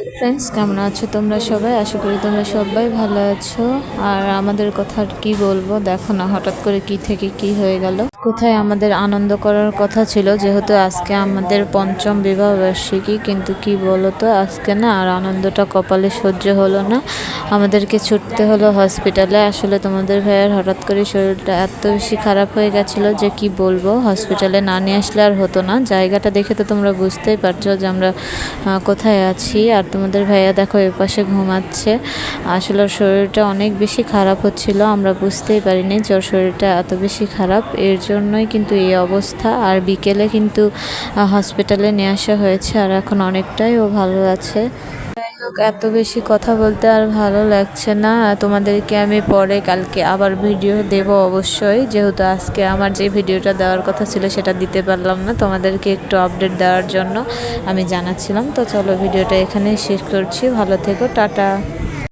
Hello friends কেমন আছো তোমরা সবাই? আশা করি তোমরা সবাই ভালো আছো। আর আমাদের কথা আর কি বলব? দেখো না, হঠাৎ করে কি থেকে কি হয়ে গেল। কোথায় আমাদের আনন্দ করার কথা ছিল? যেহেতু আজকে আমাদের পঞ্চম বিবাহ বার্ষিকী, কিন্তু কি বলো তো আজকে না আর আনন্দটা কপালে সহ্য হলো না। আমাদেরকে ছুটতে হলো হসপিটালে আসলে তোমাদের ভাইয়ের হঠাৎ করে শরীরটা এত বেশি খারাপ হয়ে গেছিল যে কি বলব? হসপিটালে না নিয়ে আসলে আর হতো না। জায়গাটা দেখে তো তোমরা বুঝতেই পারছ যে আমরা কোথায় আছি। আর তোমাদের ভাইয়া দেখো এ পাশে ঘুমাচ্ছে। আসলে ওর শরীরটা অনেক বেশি খারাপ হচ্ছিল, আমরা বুঝতেই পারিনি যে ওর শরীরটা এত বেশি খারাপ। এর জন্যই কিন্তু এই অবস্থা, আর বিকেলে কিন্তু হসপিটালে নিয়ে আসা হয়েছে, আর এখন অনেকটাই ও ভালো আছে। এত বেশি কথা বলতে আর ভালো লাগছে না। তোমাদেরকে আমি পরে কালকে আবার ভিডিও দেব অবশ্যই। যেহেতু আজকে আমার যে ভিডিওটা দেওয়ার কথা ছিল, সেটা দিতে পারলাম না তোমাদেরকে একটু আপডেট দেওয়ার জন্য আমি জানাচ্ছিলাম। তো চলো ভিডিওটা এখানেই শেষ করছি। ভালো থেকো, টাটা।